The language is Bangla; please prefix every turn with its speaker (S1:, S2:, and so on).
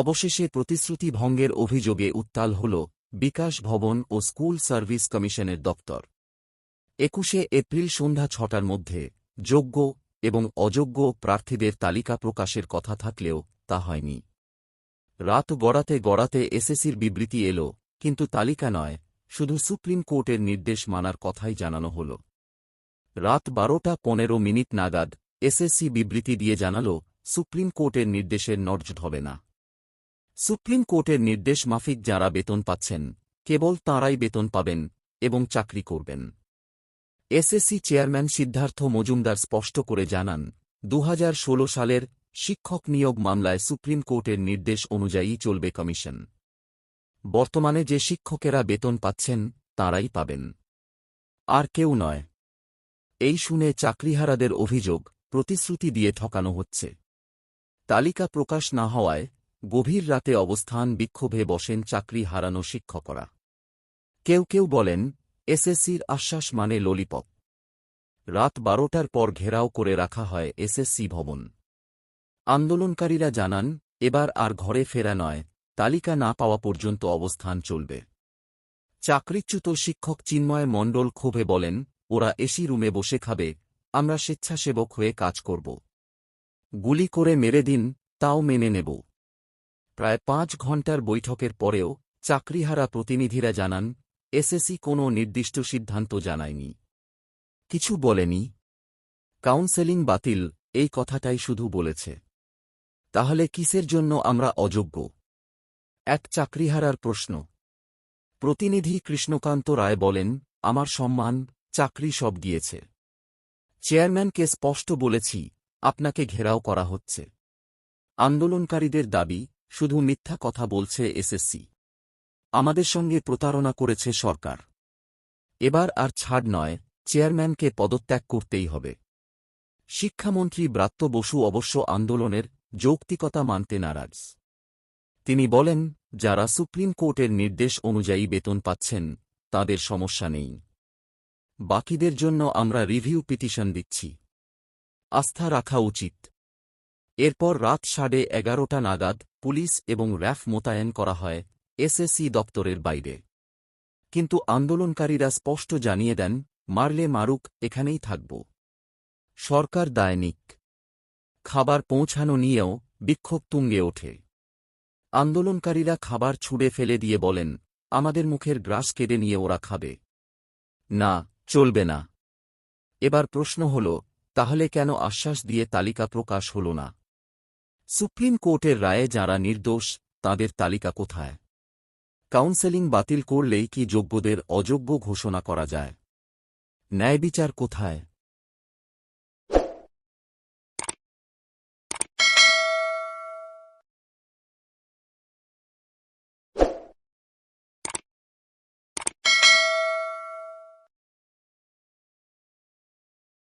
S1: অবশেষে প্রতিশ্রুতি ভঙ্গের অভিযোগে উত্তাল হল বিকাশ ভবন ও স্কুল সার্ভিস কমিশনের দপ্তর। একুশে এপ্রিল সন্ধ্যা ছটার মধ্যে যোগ্য এবং অযোগ্য প্রার্থীদের তালিকা প্রকাশের কথা থাকলেও তা হয়নি। রাত গড়াতে গড়াতে এসএসসির বিবৃতি এল, কিন্তু তালিকা নয়, শুধু সুপ্রিম কোর্টের নির্দেশ মানার কথাই জানানো হল। রাত বারোটা পনেরো মিনিট নাগাদ এসএসসি বিবৃতি দিয়ে জানাল, সুপ্রিম কোর্টের নির্দেশের নর্জ হবে না। সুপ্রিম কোর্টের নির্দেশ মাফিক যাঁরা বেতন পাচ্ছেন, কেবল তাঁরাই বেতন পাবেন এবং চাকরি করবেন। এসএসসি চেয়ারম্যান সিদ্ধার্থ মজুমদার স্পষ্ট করে জানান দু হাজার ষোলো সালের শিক্ষক নিয়োগ মামলায় সুপ্রিম কোর্টের নির্দেশ অনুযায়ী চলবে কমিশন। বর্তমানে যে শিক্ষকেরা বেতন পাচ্ছেন, তাঁরাই পাবেন। আর কেউ নয়। এই শুনে চাকরিহারাদের অভিযোগ, প্রতিশ্রুতি দিয়ে ঠকানো হচ্ছে। তালিকা প্রকাশ না হওয়ায় গভীর রাতে অবস্থান বিক্ষোভে বসেন চাকরি হারানো শিক্ষকরা। কেউ কেউ বলেন, এসএসসির আশ্বাস মানে ললিপপ। রাত বারোটার পর ঘেরাও করে রাখা হয় এসএসসি ভবন। আন্দোলনকারীরা জানান, এবার আর ঘরে ফেরা নয়, তালিকা না পাওয়া পর্যন্ত অবস্থান চলবে। চাকরিচ্যুত শিক্ষক চিন্ময় মণ্ডল ক্ষোভে বলেন, ওরা এসি রুমে বসে খাবে, আমরা স্বেচ্ছাসেবক হয়ে কাজ করব। গুলি করে মেরে দিন, তাও মেনে নেব। প্রায় পাঁচ ঘণ্টার বৈঠকের পরেও চাকরিহারা প্রতিনিধিরা জানান, এসএসসি কোনো নির্দিষ্ট সিদ্ধান্ত জানায়নি। কিছু বলেনি। কাউন্সেলিং বাতিল, এই কথাটাই শুধু বলেছে। তাহলে কিসের জন্য আমরা অযোগ্য? এক চাকরিহারার প্রশ্ন। প্রতিনিধি কৃষ্ণকান্ত রায় বলেন, আমার সম্মান, চাকরি সব গিয়েছে। চেয়ারম্যানকে স্পষ্ট বলেছি, আপনাকে ঘেরাও করা হচ্ছে। আন্দোলনকারীদের দাবি শুধু মিথ্যা কথা বলছে এসএসসি। আমাদের সঙ্গে প্রতারণা করেছে সরকার। এবার আর ছাড় নয়, চেয়ারম্যানকে পদত্যাগ করতেই হবে। শিক্ষামন্ত্রী ব্রাত্য বসু অবশ্য আন্দোলনের যৌক্তিকতা মানতে নারাজ। তিনি বলেন, যারা সুপ্রিম কোর্টের নির্দেশ অনুযায়ী বেতন পাচ্ছেন, তাদের সমস্যা নেই। বাকিদের জন্য আমরা রিভিউ পিটিশন দিচ্ছি। আস্থা রাখা উচিত। এরপর রাত সাড়ে এগারোটা নাগাদ পুলিশ এবং র্যাফ মোতায়েন করা হয় এসএসসি দপ্তরের বাইরে। কিন্তু আন্দোলনকারীরা স্পষ্ট জানিয়ে দেন, মারলে মারুক, এখানেই থাকব। সরকার দায়নিক খাবার পৌঁছানো নিয়েও বিক্ষোভ তুঙ্গে ওঠে। আন্দোলনকারীরা খাবার ছুঁড়ে ফেলে দিয়ে বলেন, আমাদের মুখের গ্রাস কেড়ে নিয়ে ওরা খাবে। না, চলবে না। এবার প্রশ্ন হল, তাহলে কেন আশ্বাস দিয়ে তালিকা প্রকাশ হল না? সুপ্রিম কোর্টের রায়ে যারা নির্দোষ, তাদের তালিকা কোথায়? কাউন্সেলিং বাতিল করলেই কি যোগ্যদের অযোগ্য ঘোষণা করা যায়? ন্যায়বিচার কোথায়?